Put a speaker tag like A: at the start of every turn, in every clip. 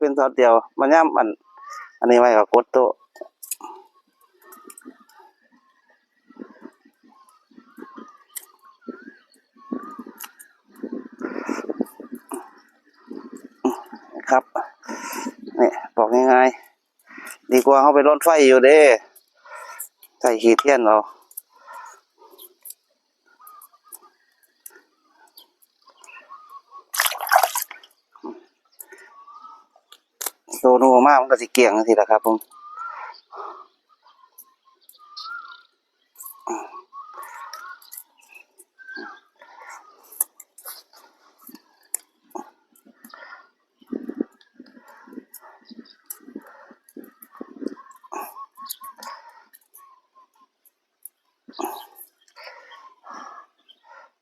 A: เป็นซอสเดียว มันย่ำอัน อันนี้ไว้กับกดโตะครับนี่บอกง่ายๆดีกว่าเขาไปรถไฟอยู่เด้ใส่ขีเทียนเรา โซนูมากมันก็สิเกี่ยงสิละครับผม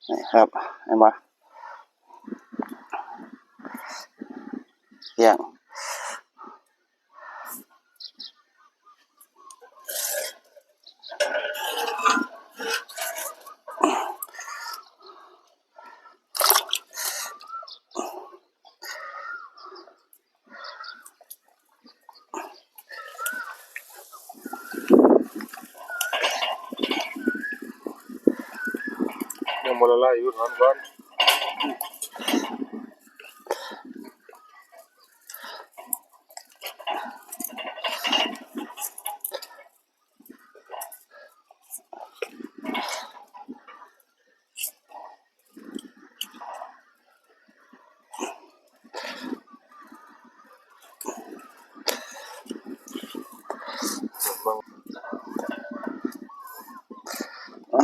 A: นี่ครับเห็นปะเกี่ยง
B: บ่ละลายอยู่ถอนก่อน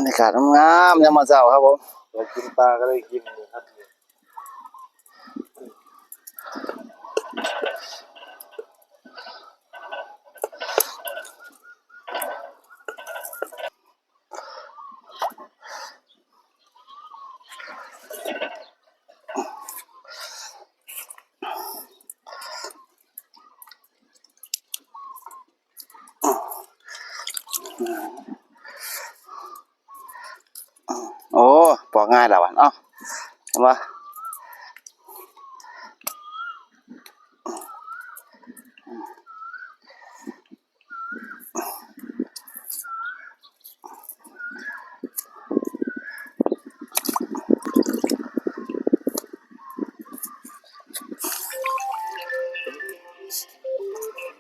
A: บรรยากาศงามๆยามมาเช้าครับผม
B: อยากกินปลาก็ได้กินนะครับ
A: โอ้ปอกง่ายแล้วอะเอ้าเห็นปะ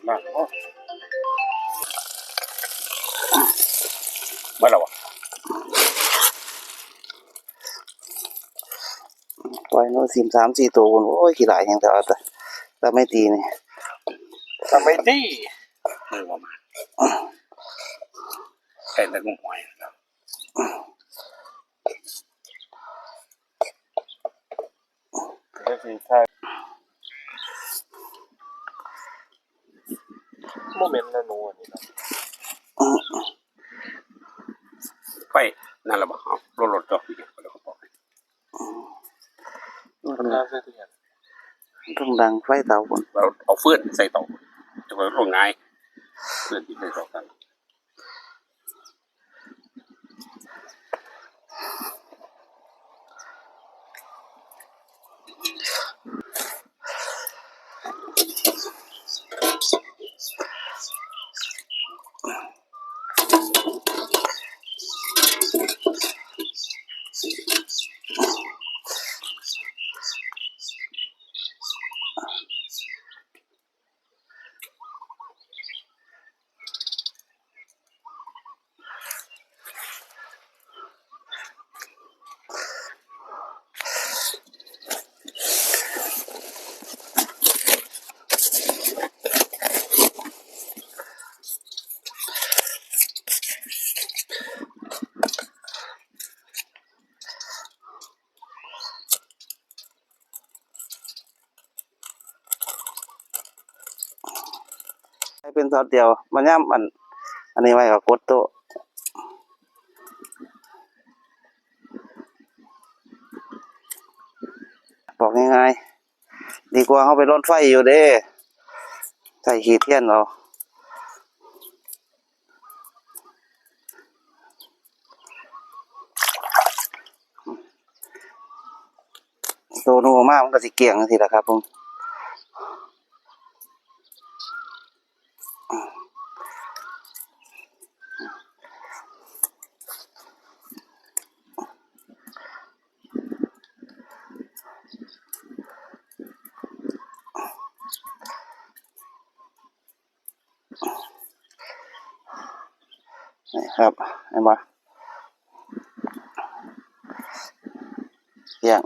B: มากโอ้มาแล้ววะ
A: ปล่อยโน้ตสิมสามสี่ตัวคนโอ้ยกี่หลายอย่างแต่ว่าแต่แต่ไม่ตีนี่
B: ทำไมดีมือว่ามาแค่ตะกุ่มหอยครับได้สิใช่โมเมนต์นะหนูอันนี้เนาะ
C: ไปนั่นแหละบ่เอารถรถจอดอยู่
A: ต้องดังไฟเตาคน
C: เราเอาเฟื่อนใส่เตาจะไปลงง่ายเฟื่อนที่ใส่เตากัน
A: เป็นซอสเดียว มันย่ำอัน อันนี้ไว้กับกดโตบอกง่ายๆดีกว่าเขาไปรถไฟอยู่เด้ ใส่ขีดเทียนเราโซนูมากมันก็สิเกี่ยงสิละครับผม นี่ครับเห็นปะเที่ยง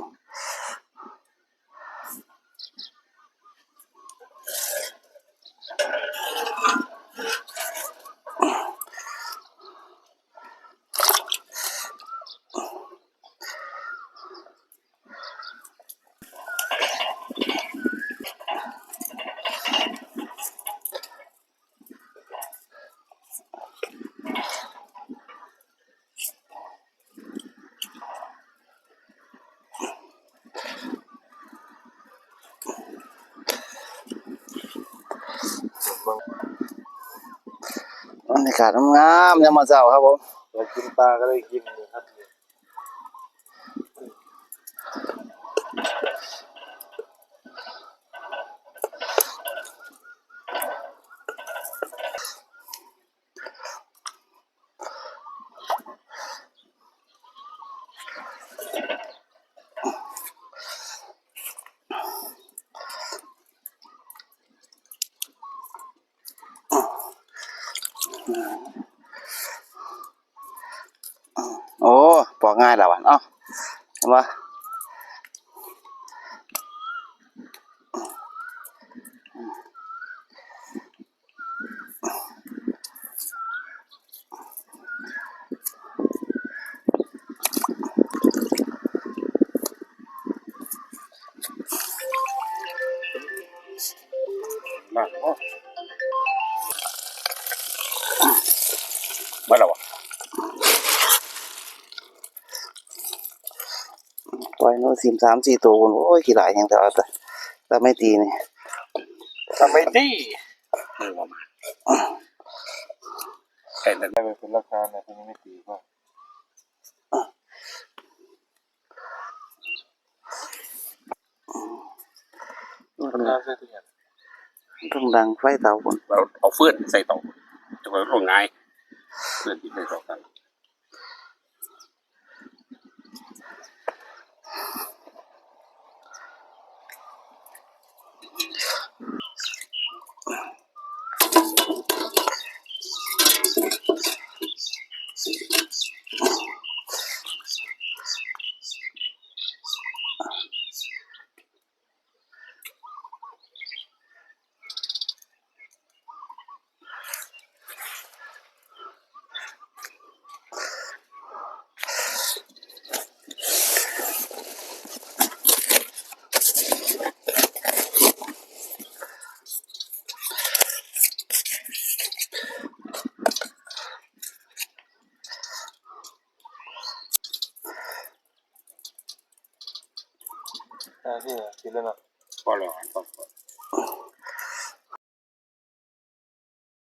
A: บรรยากาศงามยามมาเช้าครับผม
B: เรากินปลาก็ได้กินนะครับ
A: โอ้ปอกง่ายแล้ววะเนาะเห็นปะ
C: มาก โอ้เมื่อไหร่วะ
A: ปล่อยโน้ตสิมสามสี่ตัวคนโอ้ยขี้หลายอย่างแต่ว่าแต่แต่ไม่ตีนี่
B: ทำไมตี
C: มือประมาณแต่แต่
B: ได้เป็นราคานะที่นี่ไม่ตีก็
A: ต้อง
B: ราคาเสียที
A: ต้องดังไฟเตาคน
C: เราเอาเฟื่อนใส่ต่อจะไปร่วงง่ายเฟื่อนที่เคยต่อกัน
B: อ่าที่กินแล้วเนาะ
C: ก็รอก่อนก่อน